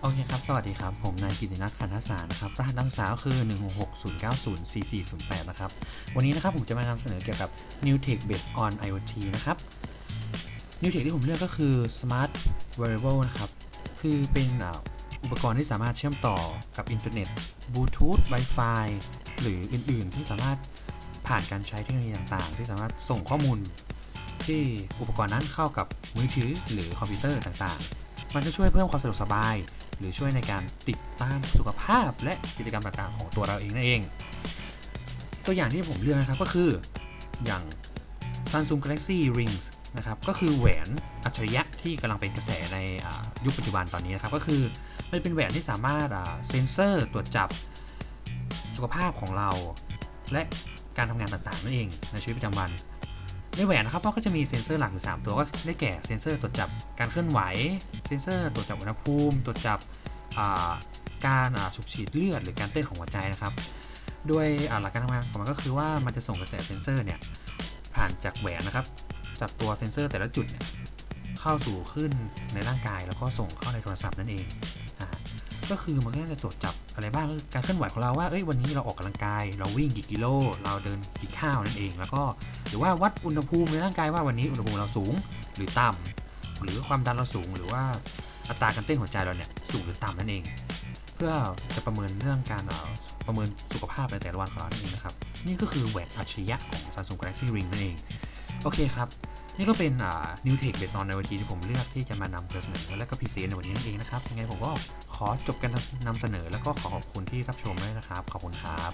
โอเคครับ สวัสดีครับ ผมนายกิตินัทขันทศานะครับรหัสนักศึกษาคือ 16609044008 นะครับ วันนี้นะครับผมจะมานำเสนอเกี่ยวกับ New Tech Based on IoT นะครับ New Tech ที่ผมเลือกก็คือ Smart Wearable นะครับ คือเป็นอุปกรณ์ที่สามารถเชื่อมต่อกับอินเทอร์เน็ตบลูทูธ Wi-Fi หรืออื่น ๆ ที่สามารถผ่านการใช้เทคโนโลยีต่าง ๆ ที่สามารถส่งข้อมูล ที่อุปกรณ์นั้นเข้ากับมือถือหรือคอมพิวเตอร์ต่างๆ มันจะช่วยเพิ่มความสะดวกสบาย หรือช่วยในการติดตามสุขภาพ และกิจกรรมต่างๆของตัวเราเองนั่นเอง ตัวอย่างที่ผมเลือกนะครับก็คืออย่าง Samsung Galaxy Rings นะครับก็คือแหวนอัจฉริยะที่กำลังเป็นกระแสในยุคปัจจุบันตอนนี้นะครับก็คือมันเป็นแหวนที่สามารถเซ็นเซอร์ตรวจจับสุขภาพของเรา และการทำงานต่างๆนั่นเองในชีวิตประจำวัน ในแหวนนะครับก็จะมีเซ็นเซอร์หลักอยู่3ตัวก็ได้แก่เซ็นเซอร์ตรวจจับการเคลื่อนไหว เซ็นเซอร์ตรวจจับอุณหภูมิตรวจจับการอ่าสูบฉีดเลือดหรือการเต้นของหัวใจนะครับ ด้วยหลักการทำงานของมันก็คือว่ามันจะส่งกระแสเซ็นเซอร์เนี่ยผ่านจากแหวนนะครับจากตัวเซ็นเซอร์แต่ละจุดเนี่ยเข้าสู่ขึ้นในร่างกายแล้วก็ส่งเข้าในโทรศัพท์นั่นเอง ก็คือมันก็จะตรวจจับอะไรบ้างก็คือการเคลื่อนไหวของเราว่าเอ้ยวันนี้เราออกกำลังกาย เราวิ่งกี่กิโล เราเดินกี่ข้าวนั่นเอง แล้วก็หรือว่าวัดอุณหภูมิในร่างกายว่าวันนี้อุณหภูมิเราสูงหรือต่ำหรือความดันเราสูงหรือว่าอัตราการเต้นหัวใจเราเนี่ยสูงหรือต่ำนั่นเอง เพื่อจะประเมินเรื่องการประเมินสุขภาพในแต่ละวันของเรานั่นเองนะครับนี่ก็คือแหวนอัจฉริยะของ Samsung Galaxy Ring นั่นเอง โอเคครับ นี่ก็เป็นนิวเทคเบสออนในวันที่ที่ผมเลือกที่จะมานำเสนอและก็พิเศษในวันนี้นั่นเองนะครับยังไงผมก็ขอจบการนำเสนอแล้วก็ขอขอบคุณที่รับชมด้วยนะครับ ขอบคุณครับ